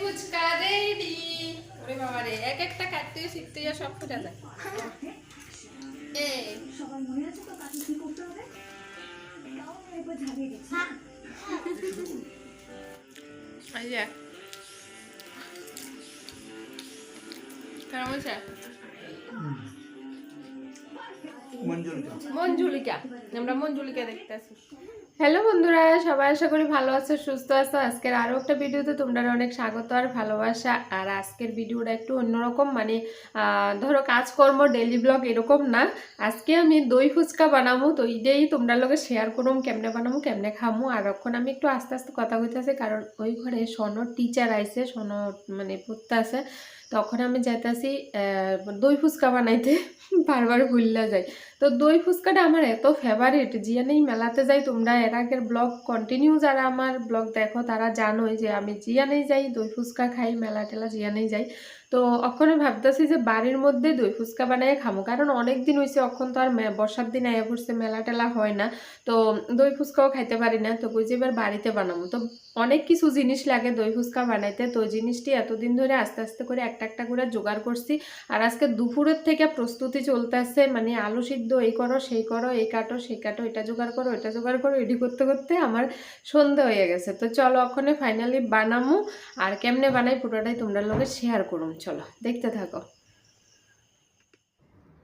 Fuchka ready ওরে বাবা রে এক একটা কাটতে শিখতে যা সব ফুটা যায়। এই সবার মনে আছে? তো কাকে কি করতে হবে তাও একবার ঝাড়িয়ে দিচ্ছি এই কেমন মঞ্জুলিকা আমরা মঞ্জুলিকা দেখতেছি হ্যালো বন্ধুরা, সবাই আশা করি ভালো আছো, সুস্থ আছো। আজকের আরও একটা ভিডিওতে তোমরা অনেক স্বাগত আর ভালোবাসা। আর আজকের ভিডিওটা একটু অন্যরকম মানে ধরো কাজকর্ম ডেলি ব্লগ এরকম না। আজকে আমি দই ফুচকা বানাবো, তো এটাই তোমরা লোকে শেয়ার করুম, কেমনে বানাবো, কেমনে খামো। আর এখন আমি একটু আস্তে আস্তে কথা কইতেছি, কারণ ওই ঘরে সনর টিচার আইছে সনর মানে পড়তে আছে তখন আমি যাইতাছি দই ফুচকা বানাইতে। বারবার ভুললা যাই। তো দই ফুচকাটা আমার এত ফেভারিট জিয়ানেই মেলাতে যাই তোমরা এর আগের ব্লগ কন্টিনিউ যারা আমার ব্লগ দেখো, তারা জানোই যে আমি জিয়ানেই যাই, দই ফুচকা খাই, মেলা টেলা জিয়ানেই যাই। তো অক্ষণে ভাবতেছি যে বাড়ির মধ্যে দই ফুচকা বানাই খামো। কারণ অনেক দিন হয়েছে অখন তো আর বর্ষার দিন আয়া পড়ছে, মেলা টেলা হয় না। তো দই ফুচকাও খাইতে পারি না তো বুঝি এবার বাড়িতে বানাবো তো অনেক কিছু জিনিস লাগে দই ফুচকা বানাইতে। তো জিনিসটি এতদিন ধরে আস্তে আস্তে করে একটা একটা করে জোগাড় করছি। আর আজকে দুপুরের থেকে প্রস্তুতি চলতেছে মানে আলু সিদ্ধ, এই করো, সেই করো, এই কাটো, সেই কাটো, এটা জোগাড় করো এটা জোগাড় করো, এটি করতে করতে আমার সন্ধে হয়ে গেছে। তো চলো ওখানে ফাইনালি বানামো, আর কেমনে বানাই পুরোটাই তোমরা লোকে শেয়ার করুন চলো, দেখতে থাকো।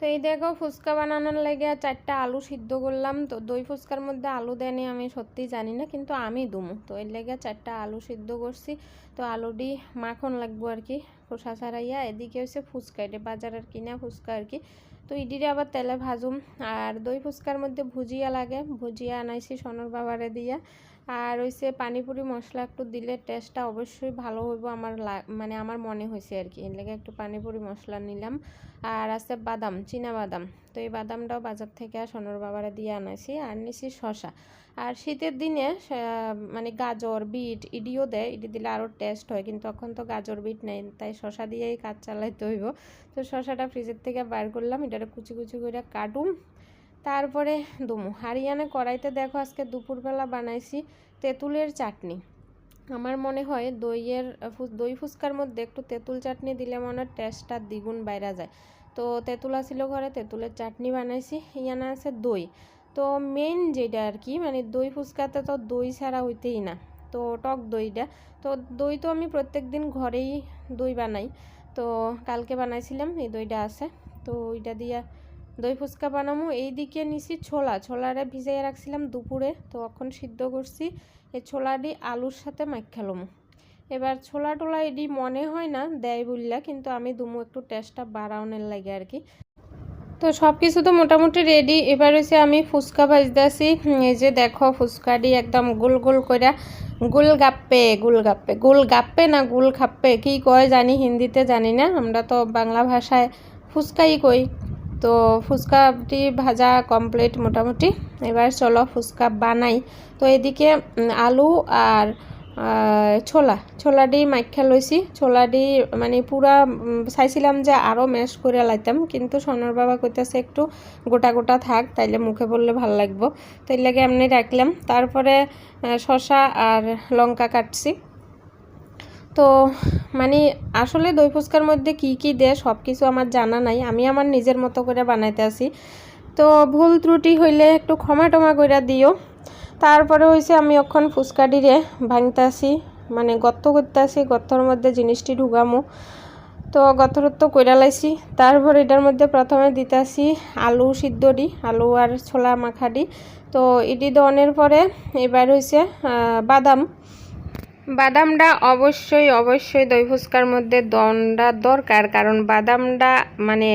তো এই দেখো ফুচকা বানানোর লাগে চারটা আলু সিদ্ধ করলাম। তো দই ফুচকার মধ্যে আলু দেয়নি, আমি সত্যি জানি না, কিন্তু আমি দুমু। তো এর লেগে চারটা আলু সিদ্ধ করছি। তো আলুটি মাখন লাগবো আর কি, খোসা ছাড়াইয়া। এদিকে হচ্ছে ফুচকা, এটা বাজারের কিনা ফুচকা আর কি। তো ইডিরে আবার তেলে ভাজুম। আর দই ফুচকার মধ্যে ভুজিয়া লাগে, ভুজিয়া আনাইছি সোনর বাবারে দিয়া। আর হইছে পানিপুরি মশলা একটু দিলে টেস্টটা অবশ্যই ভালো হইব আমার মানে আমার মনে হয়েছে আর কি। এর লেগে একটু পানিপুরি মশলা নিলাম। আর আছে বাদাম, চীনা বাদাম। তো এই বাদামটাও বাজার থেকে সোনর বাবারে দিয়ে আনাইছি। আর নিছি শশা আর শীতের দিনে মানে গাজর, বিট, ইডিও দেয়। ইডি দিলে আরও টেস্ট হয়। কিন্তু এখন তো গাজর, বিট নেই। তাই শশা দিয়েই কাজ চালাইতে হইব। তো শশাটা ফ্রিজের থেকে বার করলাম। এটারে কুচি কুচি করে কাটুম। তারপরে দুমু। হারিয়ানা কড়াইতে দেখো আজকে দুপুরবেলা বানাইছি তেঁতুলের চাটনি। আমার মনে হয় দইয়ের দই ফুচকার মধ্যে একটু তেঁতুল চাটনি দিলে মনে হয় টেস্টটা দ্বিগুণ বাইরা যায়। তো তেঁতুল আসিল ঘরে, তেঁতুলের চাটনি বানাইছি, ইয়ানা আছে দই। তো মেন যেটা আর কি মানে দই ফুচকাতে তো দই ছাড়া হইতেই না। তো টক দইটা। তো দই তো আমি প্রত্যেক দিন ঘরেই দই বানাই। তো কালকে বানাইছিলাম, এই দইটা আছে। তো ওইটা দিয়া দই ফুচকা বানামো এইদিকে নিছি ছোলা। ছোলারে ভিজাইয়া রাখছিলাম দুপুরে, তো এখন সিদ্ধ করছি। এই ছোলাটি আলুর সাথে মাখালাম এবার ছোলা টোলা এডি মনে হয় না, দেয় বললা, কিন্তু আমি দুমু একটু টেস্টটা বাড়ানোর লাগে আর কি। তো সব কিছু তো মোটামুটি রেডি এবার হচ্ছে আমি ফুচকা ভাজতেছি। এই যে দেখো ফুচকাটি একদম গোল গোল করে গোল গাপ্পে গোল গাপ্পে। গোল গাপ্পে না গোল খাপ্পে? কি কয় জানি, হিন্দিতে জানি না। আমরা তো বাংলা ভাষায় ফুচকাই কই। তো ফুচকাটি ভাজা কমপ্লিট মোটামুটি। এবার চলো ফুচকা বানাই। তো এদিকে আলু আর আহ, ছোলা। ছোলাডি মাইখা লইছি। ছোলাডি মানে পুরা চাইছিলাম যে আরও ম্যাশ করে লাইতাম কিন্তু সোনার বাবা কইতাছে একটু গোটা গোটা থাক তাইলে মুখে বললে ভালো লাগবো। তো এর লাগে এমনি রাখলাম। তারপরে শসা আর লঙ্কা কাটছি। তো মানে আসলে দই ফুচকার মধ্যে কি কি দেয় সব কিছু আমার জানা নাই। আমি আমার নিজের মতো করে বানাইতে আসি তো ভুল ত্রুটি হইলে একটু ক্ষমা টমা করে দিও। তারপরে হয়েছে আমি অখন ফুচকাডিরে ভাঙতাছি মানে গত্ত করতেছি গত্তর মধ্যে জিনিসটি ঢুকামো। তো গতরত্ব কইরা লাইছি। তারপর এটার মধ্যে প্রথমে দিতাছি আলু সিদ্ধডি, আলু আর ছোলা মাখাডি। তো এটি দনের পরে এবার হয়েছে বাদাম। বাদামটা অবশ্যই অবশ্যই দই ফুচকার মধ্যে দনটা দরকার, কারণ বাদামটা মানে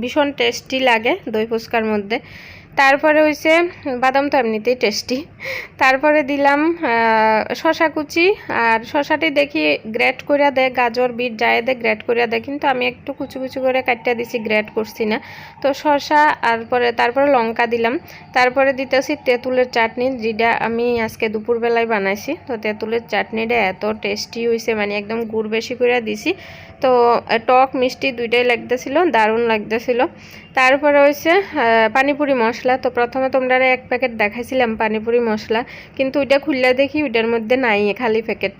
ভীষণ টেস্টি লাগে দই ফুচকার মধ্যে। তারপরে হইছে বাদাম তো এমনিতেই টেস্টি তারপরে দিলাম শশা কুচি, আর শশাটি দেখি গ্রেট করে দেয়, গাজর, বিট যায় দেয় গ্রেট করে দেয়, কিন্তু আমি একটু কুচি কুচি করে কাটটা দিছি গ্রেট করছি না। তো শশা আর পরে, তারপরে লঙ্কা দিলাম। তারপরে দিতেছি তেঁতুলের চাটনি, যেটা আমি আজকে দুপুরবেলায় বানাইছি। তো তেঁতুলের চাটনিটা এত টেস্টি হয়েছে মানে একদম গুড় বেশি করে দিছি। তো টক, মিষ্টি দুইটাই লাগতেছিল, দারুণ লাগতেছিল। তারপরে হয়েছে পানিপুরি মশলা। তো প্রথমে তোমরা এক প্যাকেট দেখাইছিলাম পানিপুরি মশলা, কিন্তু ওইটা খুললে দেখি ওইটার মধ্যে নাই, খালি প্যাকেট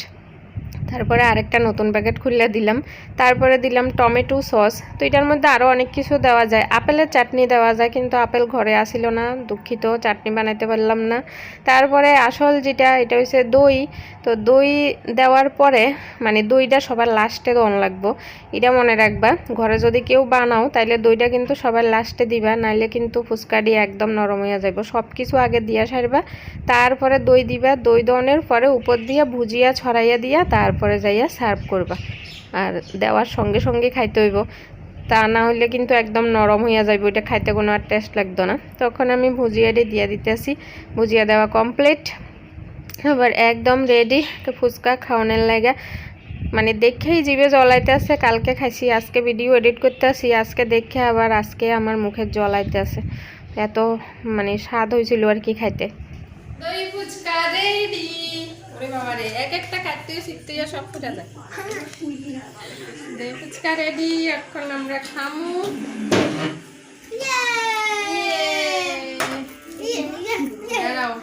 তারপরে আরেকটা নতুন প্যাকেট খুলে দিলাম। তারপরে দিলাম টমেটো সস। তো এটার মধ্যে আরও অনেক কিছু দেওয়া যায়। আপেলের চাটনি দেওয়া যায়, কিন্তু আপেল ঘরে আসিল না। দুঃখিত, চাটনি বানাইতে পারলাম না। তারপরে আসল যেটা, এটা হচ্ছে দই। তো দই দেওয়ার পরে মানে দইটা সবার লাস্টে দন লাগবো। এটা মনে রাখবা, ঘরে যদি কেউ বানাও, তাইলে দইটা কিন্তু সবার লাস্টে দিবা। নাইলে কিন্তু ফুচকাটি একদম নরম হয়ে যাইব। সব কিছু আগে দিয়া সারবা, তারপরে দই দিবা। দই দনের পরে উপর দিয়া ভুজিয়া ছড়াইয়া দিয়া তারপরে যাইয়া সার্ভ করবা। আর দেওয়ার সঙ্গে সঙ্গে খাইতে হইব। তা না হইলে কিন্তু একদম নরম হইয়া যাইব ওইটা খাইতে কোনো আর টেস্ট লাগতো না। তখন আমি ভুজিয়াটি দিয়ে দিতেছি। ভুজিয়া দেওয়া কমপ্লিট আবার একদম রেডি ফুচকা খাওয়ানোর লাগে। মানে দেখেই জিভে জলাইতে আছে। কালকে খাইছি, আজকে ভিডিও এডিট করতে আসি। আজকে দেখে আবার আজকে আমার মুখে জলাইতে আছে। এত মানে স্বাদ হয়েছিল আর কি খাইতে। দই ফুচকা রেডি ওরে বাবা রে এক একটা কাটতে শিখতে সব ফুটা যায়। দই ফুচকা রেডি এখন আমরা খামু। দাঁড়াও।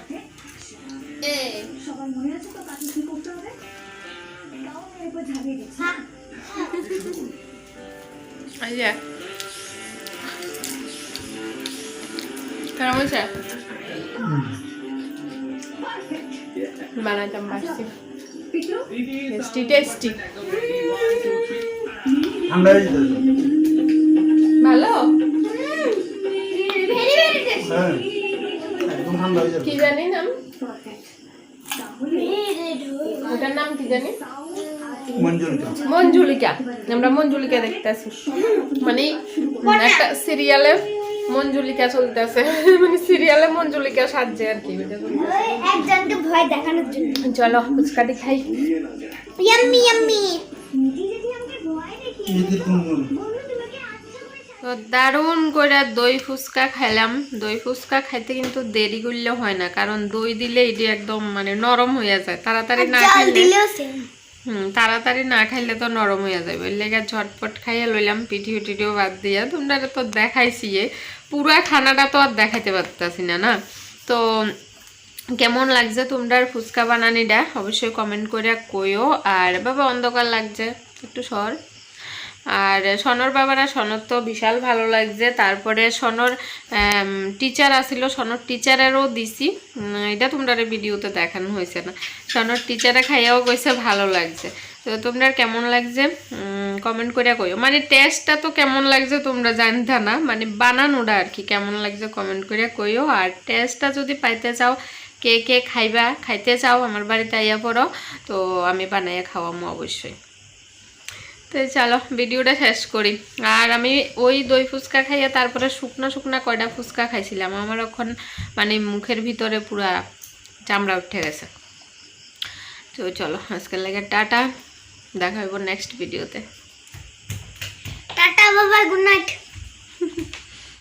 এই সবার মনে আছে বানাইতাম পারছি টেস্টি টেস্টি ভালো? হ্যাঁ কি জানি নাম? ওটার নাম কি জানি? মঞ্জুলিকা। আমরা মঞ্জুলিকা দেখতেছি মানে একটা সিরিয়ালে মঞ্জুলিকা চলতেছে। মানে সিরিয়ালে মঞ্জুলিকা সাজছে আর কি একজনকে ভয় দেখানোর জন্য। চলো ফুচকাটি খাই ইয়াম্মি ইয়াম্মি। তো দারুণ করে দই ফুচকা খাইলাম দই ফুচকা খাইতে কিন্তু দেরি করলে হয় না কারণ দই দিলে এটি একদম মানে নরম হয়ে যায়। তাড়াতাড়ি না সেম হুম, তাড়াতাড়ি না খাইলে তো নরম হয়ে যাবে লেগা ঝটপট খাইয়ে লইলাম পিঠি টিটিও বাদ দিয়া। তোমরা তো দেখাইছি এ। পুরা খানাটা তো আর দেখাইতে পারতাছি না না? তো কেমন লাগছে তোমরা ফুচকা বানানিটা? অবশ্যই কমেন্ট করে কইও। আর বাবা অন্ধকার লাগছে, একটু সর। আর সনর বাবারা, সনর তো বিশাল ভালো লাগছে। তারপরে সনর টিচার আসিল। সনর টিচারেরও দিছি। এটা তোমরা ভিডিওতে দেখানো হয়েছে না। সনর টিচারে খাইয়াও কইছে, ভালো লাগছে। তো তোমরা কেমন লাগছে? কমেন্ট করে কইও। মানে টেস্টটা তো কেমন লাগছে তোমরা জানতে না। মানে বানানোটা আর কি কেমন লাগছে কমেন্ট করে কইও। আর টেস্টটা যদি পাইতে চাও, কে কে খাইবা, খাইতে চাও, আমার বাড়িতে আইয়া পড়ো। তো আমি বানাইয়া খাওয়ামো অবশ্যই। তো চলো, ভিডিওটা শেষ করি। আর আমি ওই দই ফুচকা খাইয়া তারপরে শুকনো শুকনো কয়টা ফুচকা খাইছিলাম। আমার এখন মানে মুখের ভিতরে পুরা চামড়া উঠে গেছে। তো চলো, আজকের লাগে টাটা। দেখা হইব নেক্সট ভিডিওতে টাটা, বাবা গুড নাইট